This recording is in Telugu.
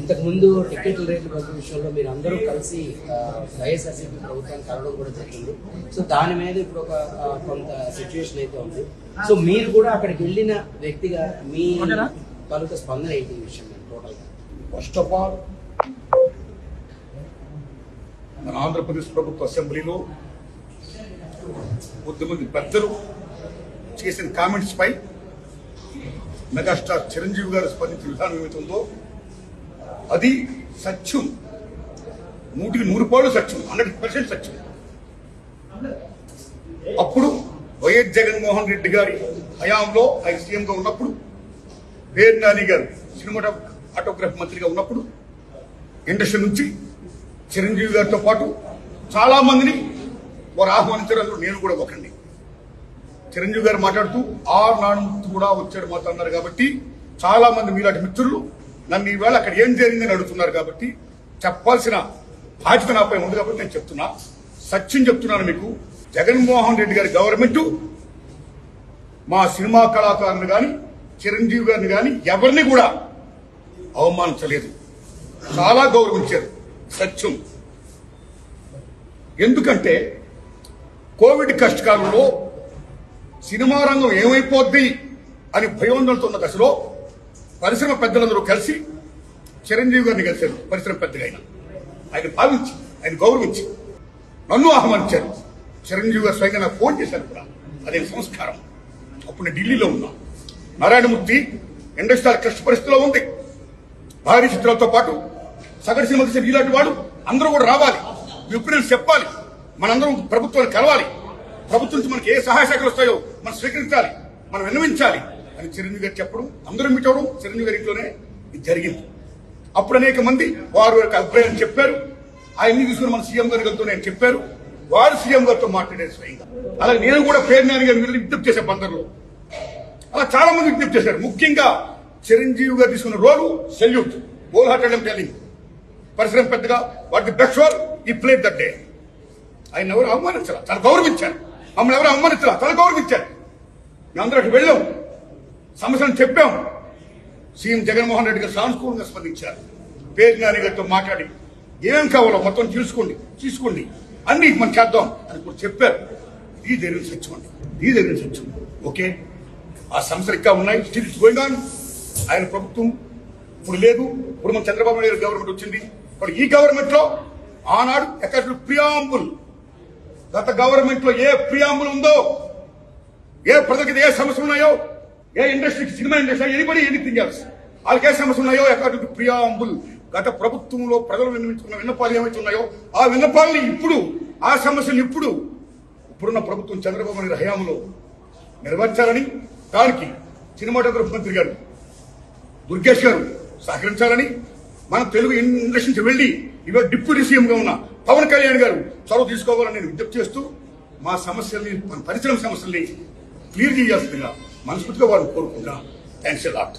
ఇంతకు ముందు టికెట్ల రేట్ల విషయంలో మీరు అందరూ కలిసి వైఎస్ఆర్సీపీ ప్రభుత్వాన్ని కలవడం కూడా జరిగింది. సో దాని మీద ఇప్పుడు ఒక కొంత సిచ్యువేషన్ అయితే ఉంది. సో మీరు కూడా అక్కడికి వెళ్ళిన వ్యక్తిగా మీ తాలూకా స్పందన ఏంటి విషయం టోటల్ ఫస్ట్ ఆఫ్ ఆల్ మన ఆంధ్రప్రదేశ్ ప్రభుత్వ అసెంబ్లీలో కొద్దిమంది పెద్దలు చేసిన కామెంట్స్ పై మెగాస్టార్ చిరంజీవి గారు స్పందించిన విధానం ఏమైతుందో అది సత్యం. నూటికి నూరు పాళ్ళు సత్యం. హండ్రెడ్ పర్సెంట్ సత్యం. అప్పుడు వైఎస్ జగన్మోహన్ రెడ్డి గారి హయాంలో ఆయన సీఎంగా ఉన్నప్పుడు పేరు నాని గారు సినిమాటో ఆటోగ్రాఫ్ మంత్రిగా ఉన్నప్పుడు ఇండస్ట్రీ నుంచి చిరంజీవి గారితో పాటు చాలా మందిని వారు ఆహ్వానించారు అందులో నేను కూడా ఒకండి చిరంజీవి గారు మాట్లాడుతూ ఆర్ నానుమూర్తి కూడా వచ్చాడు మాతో అన్నారు కాబట్టి చాలా మంది మీలాంటి మిత్రులు నన్ను ఈవేళ అక్కడ ఏం జరిగిందని అడుగుతున్నారు కాబట్టి చెప్పాల్సిన బాధ్యత నాపై ఉంది కాబట్టి నేను చెప్తున్నా. సత్యం చెప్తున్నాను మీకు. జగన్మోహన్ రెడ్డి గారి గవర్నమెంట్ మా సినిమా కళాకారుని గాని చిరంజీవి గారిని గాని ఎవరిని కూడా అవమానించలేదు. చాలా గౌరవించారు. సత్యం. ఎందుకంటే కోవిడ్ కష్టకాలంలో సినిమా రంగం ఏమైపోద్ది అని భయోందనతో ఉన్న దశలో పరిశ్రమ పెద్దలందరూ కలిసి చిరంజీవి గారిని కలిశారు పరిశ్రమ పెద్దగా ఆయన ఆయన భావించి ఆయన గౌరవించి. నన్ను ఆహ్వానించారు. చిరంజీవి గారు స్వయంగా నాకు ఫోన్ చేశారు కూడా. అదే సంస్కారం. అప్పుడు నేను ఢిల్లీలో ఉన్నా. నారాయణమూర్తి ఇండస్ట్రియల్ క్లిష్ట పరిస్థితిలో ఉంది. భారీ చిత్రాలతో పాటు సగటు సినిమా తీసే ఇలాంటి వాడు అందరూ కూడా రావాలి. మీ చెప్పాలి. మనందరం ప్రభుత్వాన్ని కలవాలి. ప్రభుత్వం నుంచి మనకి ఏ సహాయ శాఖలు వస్తాయో మనం స్వీకరించాలి. మనం విన్నవించాలి. అని చిరంజీవి గారు చెప్పడం అందరూ మీట్ అవడం చిరంజీవి గారి ఇంట్లోనే ఇది జరిగింది. అప్పుడు అనేక మంది వారు యొక్క అభిప్రాయం చెప్పారు. ఆయన్ని తీసుకుని మన సీఎం గారి గారితో నేను చెప్పారు. వారు సీఎం గారితో మాట్లాడారు స్వయంగా. అలాగే నేను కూడా పేరు నాని గారిని వెళ్ళి విజ్ఞప్తి చేసే బందర్లో. అలా చాలా మంది విజ్ఞప్తి చేశారు. ముఖ్యంగా చిరంజీవి గారు తీసుకున్న role salute. Whole hearted telling పరిశ్రమ పెద్దగా. వాటి ది బెస్ట్ రోల్? ఈ ప్లే దట్ డే. ఆయన ఎవరు అవమానించారు చాలా గౌరవించారు. మమ్మల్ని ఎవరు అవమానించారు చాలా గౌరవించారు. మేమందరం అటు వెళ్ళాం. సమస్యను చెప్పాం. సీఎం జగన్మోహన్ రెడ్డి గారు సానుకూలంగా స్పందించారు. పేరు నాని గారితో మాట్లాడి ఏం కావాలో మొత్తం తీసుకోండి తీసుకోండి. అన్ని మనం చేద్దాం అని కూడా చెప్పారు. ఇది జరిగిన సత్యం అండి. ఇది జరిగిన సత్యం. ఓకే? ఆ సమస్యలు ఇంకా ఉన్నాయి. స్టిల్ గోయింగ్ ఆన్ ఆయన ప్రభుత్వం ఇప్పుడు లేదు. ఇప్పుడు మన చంద్రబాబు నాయుడు గవర్నమెంట్ వచ్చింది. ఇప్పుడు ఈ గవర్నమెంట్లో ఆనాడు ఎక్కడ ప్రియాంబుల్ గత గవర్నమెంట్లో ఏ ప్రియాంబుల్ ఉందో? ఏ ప్రజలకు ఏ సమస్యలు ఉన్నాయో? ఏ ఇండస్ట్రీకి cinema industry anybody anything else వాళ్ళకి ఏ సమస్యలు ఉన్నాయో అకార్డింగ్ టు ప్రియాంబుల్ గత ప్రభుత్వంలో ప్రజలు విన్నవించుకున్న విన్నపాలు ఏమైతే ఉన్నాయో ఆ విన్నపాలని ఇప్పుడు ఆ సమస్యలు ఇప్పుడు ఇప్పుడున్న ప్రభుత్వం చంద్రబాబు నాయుడు హయాంలో నిర్వహించాలని దానికి సినిమాటోగ్రఫీ మంత్రి గారు దుర్గేష్ గారు సహకరించాలని మన తెలుగు ఇండస్ట్రీ నుంచి వెళ్ళి ఇవాళ డిప్యూటీ సీఎంగా ఉన్న పవన్ కళ్యాణ్ గారు చొరవ తీసుకోవాలని నేను విజ్ఞప్తి చేస్తూ మా సమస్యల్ని మన పరిశ్రమ సమస్యల్ని క్లియర్ చేయాల్సిందిగా మనస్ఫూర్తిగా వాడు కోరుకుంటున్నాం. Thanks lot